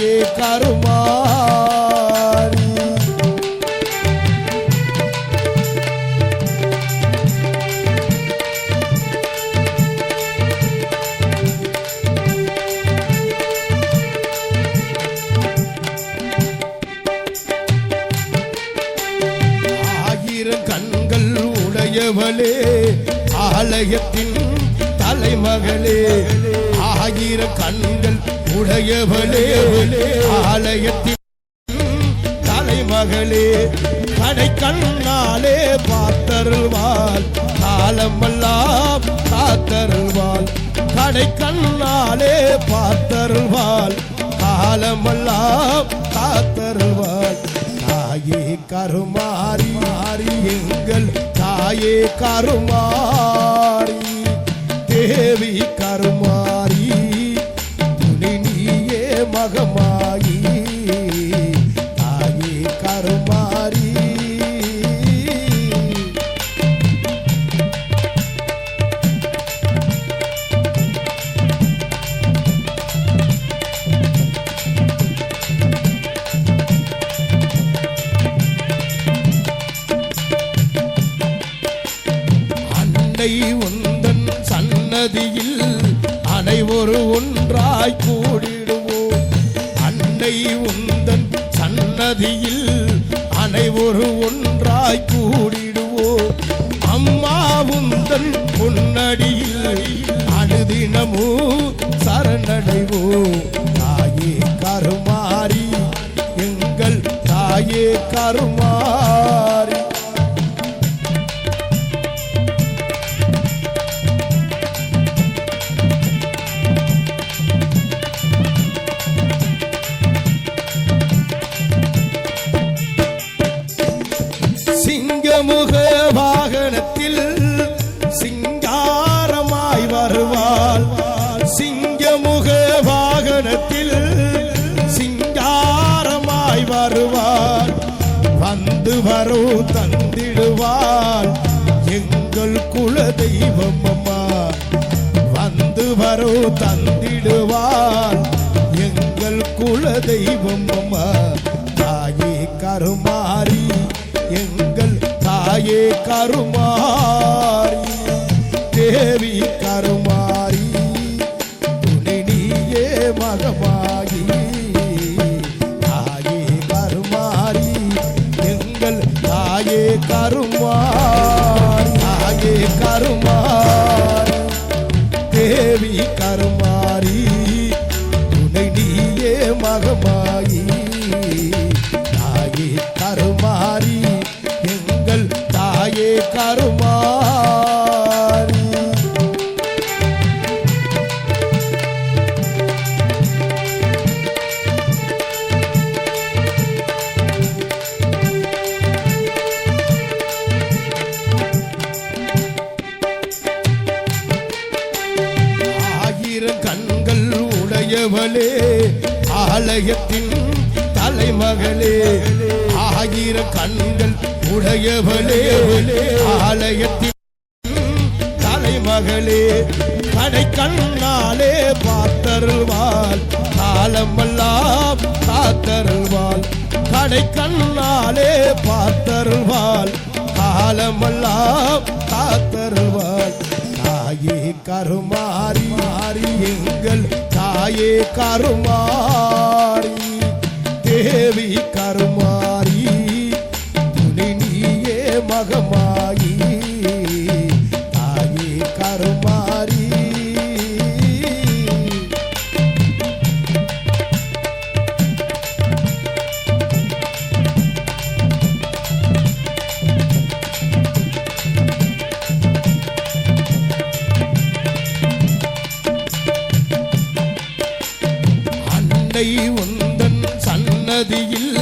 தாயே கருமாரி ஆயிரம் கண்கள் உடையவளே ஆலயத்தின் தலைமகளே. ஆயிரம் கண்கள் உடையவளே. ஆலயத்தில் தலைமகளே கடை கண்ணாலே பார்த்தருள்வாள். காலமெல்லாம் காத்தருள்வாள். கடை கண்ணாலே பார்த்தருள்வாள். காலமெல்லாம் காத்தருள்வாள். தாயே கருமாறி மாறி எங்கள் தாயே கருமாறி தேவி கருமாரி மகமாயி தாயே கருமாரி அன்னை உந்தன் சன்னதியில் அனைவரு ஒன்றாய் கூடி அன்னை உந்தன் சன்னதியில் அனைவரு ஒன்றாய் கூடிடுவோம் அம்மா உந்தன் பொன்னடியில் அனுதினமோ சரணடைவோம் தாயே கருமாறி எங்கள் தாயே கருமாரி சிங்கமுக வாகனத்தில் சிங்காரமாய் வருவாள். சிங்கமுக வாகனத்தில் சிங்காரமாய் வருவாள். வந்து வரோ தந்திடுவாள். எங்கள் குல தெய்வம் அம்மா. வந்து வரோ தந்திடுவாள். எங்கள் குல தெய்வம் அம்மா. தாயே கருமாரி எங்கள் தாயே கருமாரி தேவி கருமாரி துணை நீயே மகமாகி தாயே கருமாரி எங்கள் தாயே கருமாரி தாயே கருமாரி மகளே ஆலயத்தின் தலைமகளே ஆயிரம் கண்கள் உடையவளே ஆலயத்தின் தலைமகளே கடை கண்ணாலே பார்த்தருள்வாள் காலமெல்லாம் காத்தருள்வாள் கடை கண்ணாலே பார்த்தருள்வாள் காலமெல்லாம் காத்தருள்வாள். தாயே கருமாறி மாறி எங்கள் தாயே கருமாறி. தேவி க அன்னை உந்தன் சன்னதியில்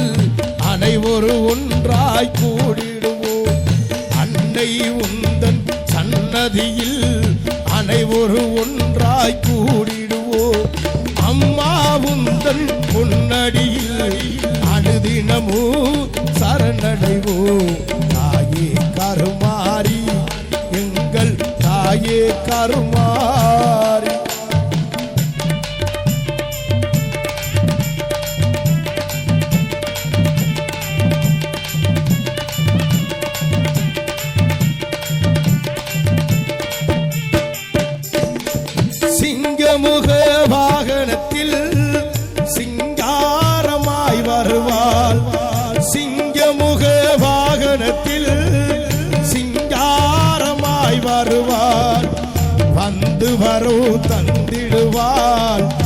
அனைவரு ஒன்றாய் கூடிடுவோம். அன்னை உந்தன் சன்னதியில் அனைவரு ஒன்றாய் கூடிடுவோம். அம்மா உந்தன் பொன்னடியில் அனுதினமோ சரணடைவோம். தாயே கருமாறி எங்கள் தாயே கருமாரி முக வாகனத்தில் சிங்காரமாய் வருவாள். சிங்கமுக வாகனத்தில் சிங்காரமாய் வருவாள். வந்து வரோ தந்திடுவாள்.